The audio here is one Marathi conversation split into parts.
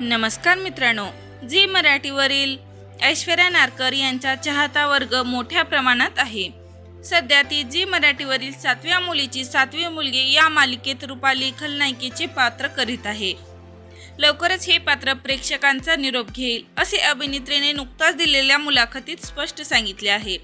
नमस्कार मित्रांनो झी मराठीवरील ऐश्वर्या नारकर यांचा चाहता वर्ग मोठ्या प्रमाणात आहे. सध्या ती झी मराठीवरील सातव्या मुलीची सातवी मुलगी या मालिकेत रुपाली खलनायकीचे पात्र करीत आहे. लवकरच हे पात्र प्रेक्षकांचा निरोप घेईल असे अभिनेत्रीने नुकताच दिलेल्या मुलाखतीत स्पष्ट सांगितले आहे.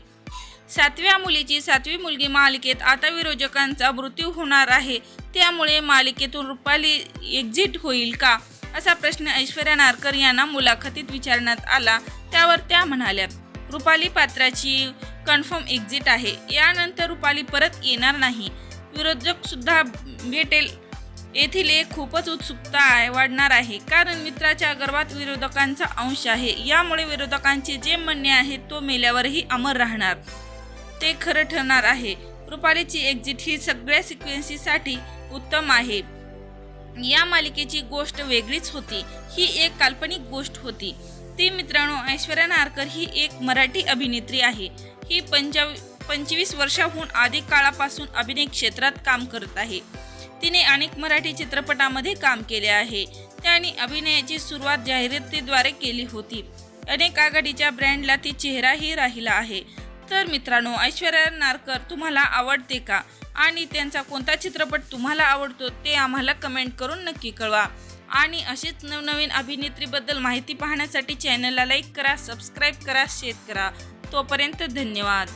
सातव्या मुलीची सातवी मुलगी मालिकेत आता विरोधकांचा मृत्यू होणार आहे त्यामुळे मालिकेतून रुपाली एक्झिट होईल का? असा प्रश्न ऐश्वर्या नारकर यांना मुलाखतीत विचारण्यात आला. त्यावर त्या म्हणाल्या रुपाली पात्राची कन्फर्म एक्झिट आहे. यानंतर रुपाली परत येणार नाही. विरोधक सुद्धा भेटेल. येथील एक खूपच उत्सुकता आहे वाढणार आहे. कारण मित्राच्या गर्भात विरोधकांचा अंश आहे. यामुळे विरोधकांचे जे म्हणणे आहे तो मेल्यावरही अमर राहणार. ते खरं ठरणार आहे. रुपालीची एक्झिट ही सगळ्या सिक्वेन्सीसाठी उत्तम आहे. या मालिकेची गोष्ट वेगळीच होती. ही एक काल्पनिक गोष्ट होती. ती मित्रांनो ऐश्वर्या नारकर ही एक मराठी अभिनेत्री आहे. ही पंचाव पंचवीस वर्षाहून अधिक काळापासून अभिनय क्षेत्रात काम करत आहे. तिने अनेक मराठी चित्रपटामध्ये काम केले आहे. त्याने अभिनयाची सुरुवात जाहिरातीद्वारे केली होती. अनेक आघाडीच्या ब्रँडला ती चेहराही राहिला आहे. तर मित्रांनो ऐश्वर्या नारकर तुम्हाला आवडते का? आणि त्यांचा कोणता चित्रपट तुम्हाला आवडतो ते आम्हाला कमेंट करून नक्की कळवा. आणि अशीच नवनवीन अभिनेत्रीबद्दल माहिती पाहण्यासाठी चॅनलला लाईक करा सबस्क्राईब करा शेअर करा. तोपर्यंत धन्यवाद.